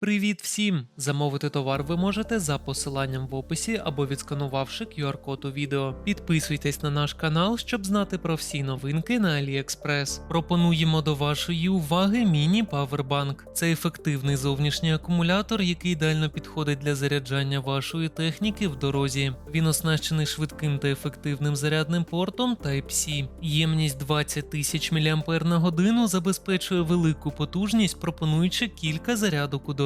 Привіт всім! Замовити товар ви можете за посиланням в описі або відсканувавши QR-код у відео. Підписуйтесь на наш канал, щоб знати про всі новинки на AliExpress. Пропонуємо до вашої уваги міні Powerbank. Це ефективний зовнішній акумулятор, який ідеально підходить для заряджання вашої техніки в дорозі. Він оснащений швидким та ефективним зарядним портом Type-C. Ємність 20 тисяч мАч забезпечує велику потужність, пропонуючи кілька зарядок у дорозі.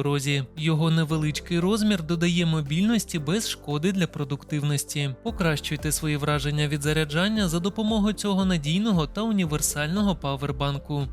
Його невеличкий розмір додає мобільності без шкоди для продуктивності. Покращуйте свої враження від заряджання за допомогою цього надійного та універсального павербанку.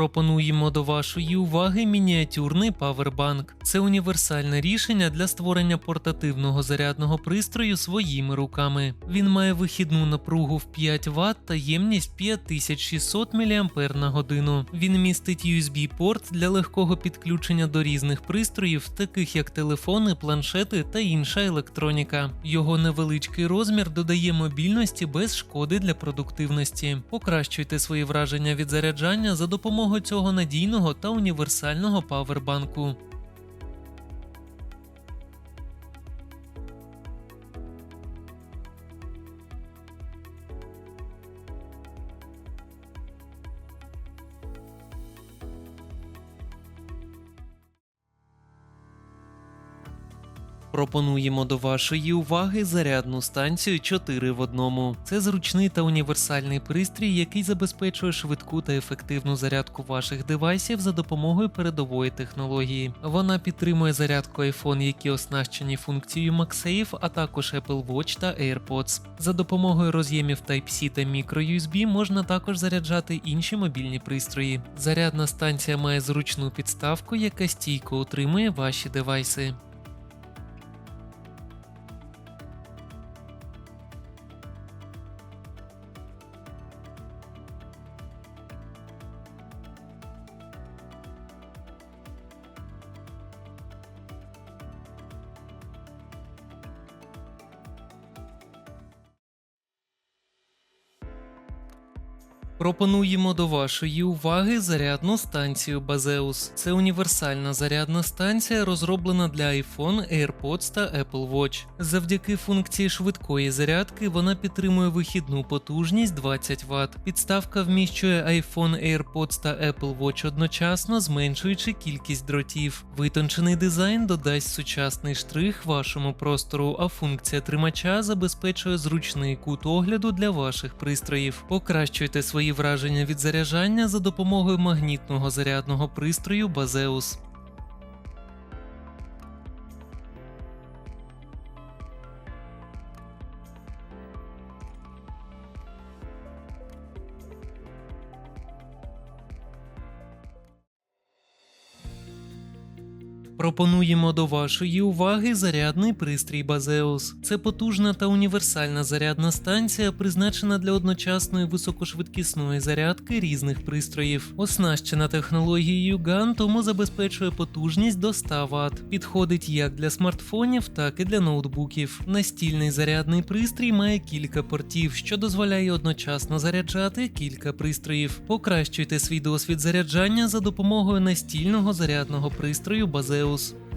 Пропонуємо до вашої уваги мініатюрний павербанк. Це універсальне рішення для створення портативного зарядного пристрою своїми руками. Він має вихідну напругу в 5 Вт та ємність 5600 мАч годину. Він містить USB-порт для легкого підключення до різних пристроїв, таких як телефони, планшети та інша електроніка. Його невеличкий розмір додає мобільності без шкоди для продуктивності. Покращуйте свої враження від заряджання за допомогою цього надійного та універсального павербанку. Пропонуємо до вашої уваги зарядну станцію 4 в одному. Це зручний та універсальний пристрій, який забезпечує швидку та ефективну зарядку ваших девайсів за допомогою передової технології. Вона підтримує зарядку iPhone, які оснащені функцією MagSafe, а також Apple Watch та AirPods. За допомогою роз'ємів Type-C та microUSB можна також заряджати інші мобільні пристрої. Зарядна станція має зручну підставку, яка стійко утримує ваші девайси. Пропонуємо до вашої уваги зарядну станцію Базеус. Це універсальна зарядна станція, розроблена для iPhone, AirPods та Apple Watch. Завдяки функції швидкої зарядки вона підтримує вихідну потужність 20 Вт. Підставка вміщує iPhone, AirPods та Apple Watch одночасно, зменшуючи кількість дротів. Витончений дизайн додасть сучасний штрих вашому простору, а функція тримача забезпечує зручний кут огляду для ваших пристроїв. Покращуйте свої враження від заряджання за допомогою магнітного зарядного пристрою Базеус. Пропонуємо до вашої уваги зарядний пристрій Базеус. Це потужна та універсальна зарядна станція, призначена для одночасної високошвидкісної зарядки різних пристроїв. Оснащена технологією GAN, тому забезпечує потужність до 100 Вт. Підходить як для смартфонів, так і для ноутбуків. Настільний зарядний пристрій має кілька портів, що дозволяє одночасно заряджати кілька пристроїв. Покращуйте свій досвід заряджання за допомогою настільного зарядного пристрою Базеус. Toodles.